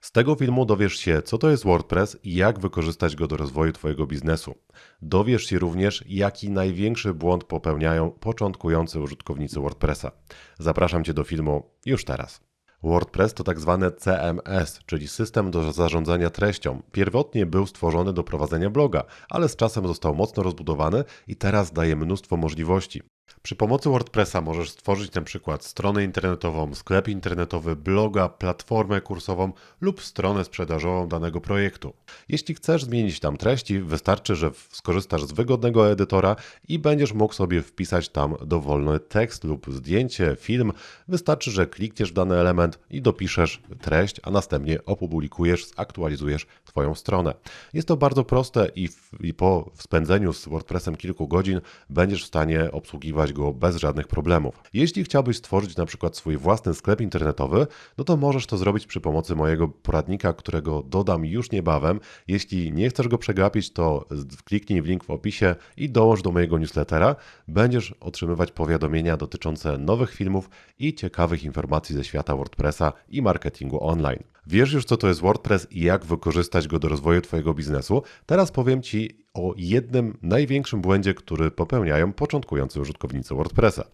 Z tego filmu dowiesz się, co to jest WordPress i jak wykorzystać go do rozwoju Twojego biznesu. Dowiesz się również, jaki największy błąd popełniają początkujący użytkownicy WordPressa. Zapraszam Cię do filmu już teraz. WordPress to tak zwane CMS, czyli system do zarządzania treścią. Pierwotnie był stworzony do prowadzenia bloga, ale z czasem został mocno rozbudowany i teraz daje mnóstwo możliwości. Przy pomocy WordPressa możesz stworzyć na przykład stronę internetową, sklep internetowy, bloga, platformę kursową lub stronę sprzedażową danego projektu. Jeśli chcesz zmienić tam treści, wystarczy, że skorzystasz z wygodnego edytora i będziesz mógł sobie wpisać tam dowolny tekst lub zdjęcie, film. Wystarczy, że klikniesz w dany element i dopiszesz treść, a następnie opublikujesz, zaktualizujesz Twoją stronę. Jest to bardzo proste i, w, i po spędzeniu z WordPressem kilku godzin będziesz w stanie obsługiwać go bez żadnych problemów. Jeśli chciałbyś stworzyć na przykład swój własny sklep internetowy, no to możesz to zrobić przy pomocy mojego poradnika, którego dodam już niebawem. Jeśli nie chcesz go przegapić, to kliknij w link w opisie i dołącz do mojego newslettera. Będziesz otrzymywać powiadomienia dotyczące nowych filmów i ciekawych informacji ze świata WordPressa i marketingu online. Wiesz już, co to jest WordPress i jak wykorzystać go do rozwoju Twojego biznesu. Teraz powiem Ci o jednym największym błędzie, który popełniają początkujący użytkownicy WordPressa.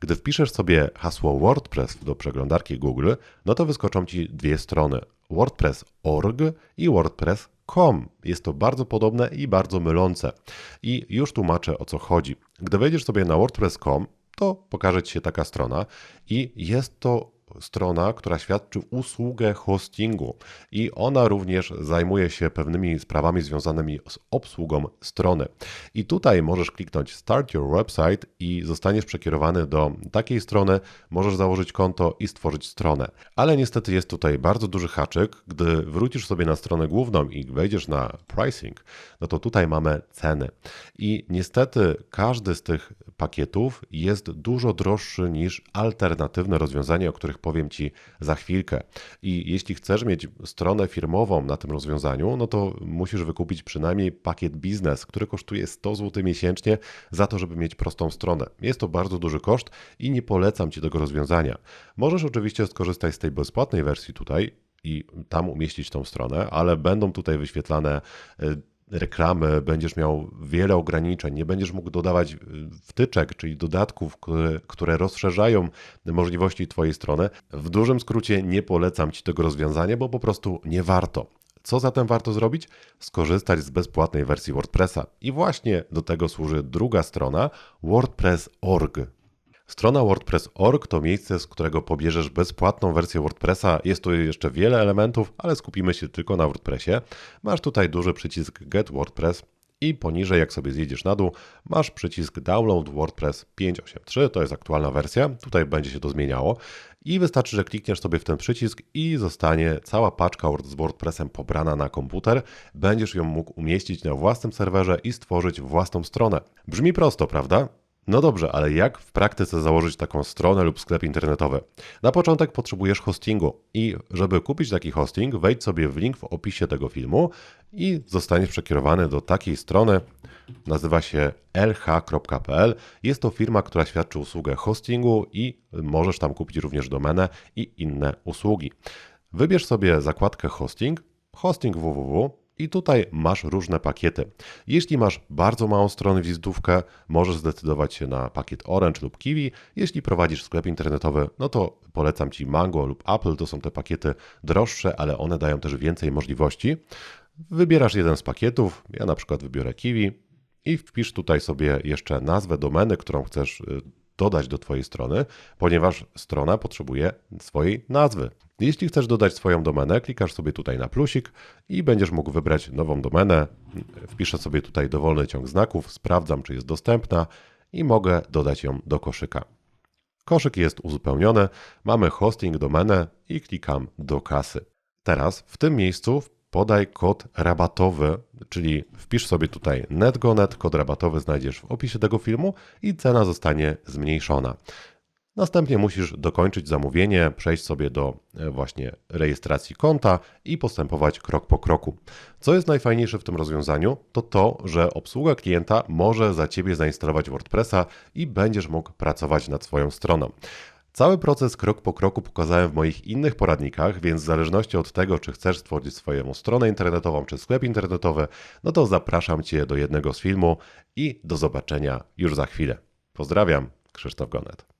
Gdy wpiszesz sobie hasło WordPress do przeglądarki Google, no to wyskoczą Ci dwie strony: WordPress.org i WordPress.com. Jest to bardzo podobne i bardzo mylące. I już tłumaczę o co chodzi. Gdy wejdziesz sobie na WordPress.com, to pokaże Ci się taka strona i jest to strona, która świadczy usługę hostingu i ona również zajmuje się pewnymi sprawami związanymi z obsługą strony. I tutaj możesz kliknąć Start Your Website i zostaniesz przekierowany do takiej strony, możesz założyć konto i stworzyć stronę. Ale niestety jest tutaj bardzo duży haczyk. Gdy wrócisz sobie na stronę główną i wejdziesz na pricing, no to tutaj mamy ceny. I niestety każdy z tych pakietów jest dużo droższy niż alternatywne rozwiązania, o których powiem Ci za chwilkę. I jeśli chcesz mieć stronę firmową na tym rozwiązaniu, no to musisz wykupić przynajmniej pakiet biznes, który kosztuje 100 zł miesięcznie za to, żeby mieć prostą stronę. Jest to bardzo duży koszt i nie polecam Ci tego rozwiązania. Możesz oczywiście skorzystać z tej bezpłatnej wersji tutaj i tam umieścić tą stronę, ale będą tutaj wyświetlane y, reklamy, będziesz miał wiele ograniczeń, nie będziesz mógł dodawać y, wtyczek, czyli dodatków, które, które rozszerzają możliwości Twojej strony. W dużym skrócie nie polecam Ci tego rozwiązania, bo po prostu nie warto. Co zatem warto zrobić? Skorzystać z bezpłatnej wersji WordPressa. I właśnie do tego służy druga strona WordPress.org. Strona WordPress.org to miejsce, z którego pobierzesz bezpłatną wersję WordPressa. Jest tu jeszcze wiele elementów, ale skupimy się tylko na WordPressie. Masz tutaj duży przycisk Get WordPress i poniżej, jak sobie zjedziesz na dół, masz przycisk Download WordPress 5.8.3, to jest aktualna wersja, tutaj będzie się to zmieniało i wystarczy, że klikniesz sobie w ten przycisk i zostanie cała paczka z WordPressem pobrana na komputer. Będziesz ją mógł umieścić na własnym serwerze i stworzyć własną stronę. Brzmi prosto, prawda? No dobrze, ale jak w praktyce założyć taką stronę lub sklep internetowy? Na początek potrzebujesz hostingu i żeby kupić taki hosting, wejdź sobie w link w opisie tego filmu i zostaniesz przekierowany do takiej strony. Nazywa się lh.pl. Jest to firma, która świadczy usługę hostingu i możesz tam kupić również domenę i inne usługi. Wybierz sobie zakładkę hosting, hosting www i tutaj masz różne pakiety. Jeśli masz bardzo małą stronę wizytówkę, możesz zdecydować się na pakiet Orange lub Kiwi. Jeśli prowadzisz sklep internetowy, no to polecam Ci Mango lub Apple. To są te pakiety droższe, ale one dają też więcej możliwości. Wybierasz jeden z pakietów, ja na przykład wybiorę Kiwi i wpisz tutaj sobie jeszcze nazwę domeny, którą chcesz y, dodać do Twojej strony, ponieważ strona potrzebuje swojej nazwy. Jeśli chcesz dodać swoją domenę, klikasz sobie tutaj na plusik i będziesz mógł wybrać nową domenę. Wpiszę sobie tutaj dowolny ciąg znaków, sprawdzam, czy jest dostępna i mogę dodać ją do koszyka. Koszyk jest uzupełniony, mamy hosting, domenę i klikam do kasy. Teraz w tym miejscu podaj kod rabatowy, czyli wpisz sobie tutaj netgonet, kod rabatowy znajdziesz w opisie tego filmu i cena zostanie zmniejszona. Następnie musisz dokończyć zamówienie, przejść sobie do e, właśnie rejestracji konta i postępować krok po kroku. Co jest najfajniejsze w tym rozwiązaniu, to to, że obsługa klienta może za ciebie zainstalować WordPressa i będziesz mógł pracować nad swoją stroną. Cały proces krok po kroku pokazałem w moich innych poradnikach, więc w zależności od tego, czy chcesz stworzyć swoją stronę internetową czy sklep internetowy, no to zapraszam Cię do jednego z filmu i do zobaczenia już za chwilę. Pozdrawiam, Krzysztof Gonet.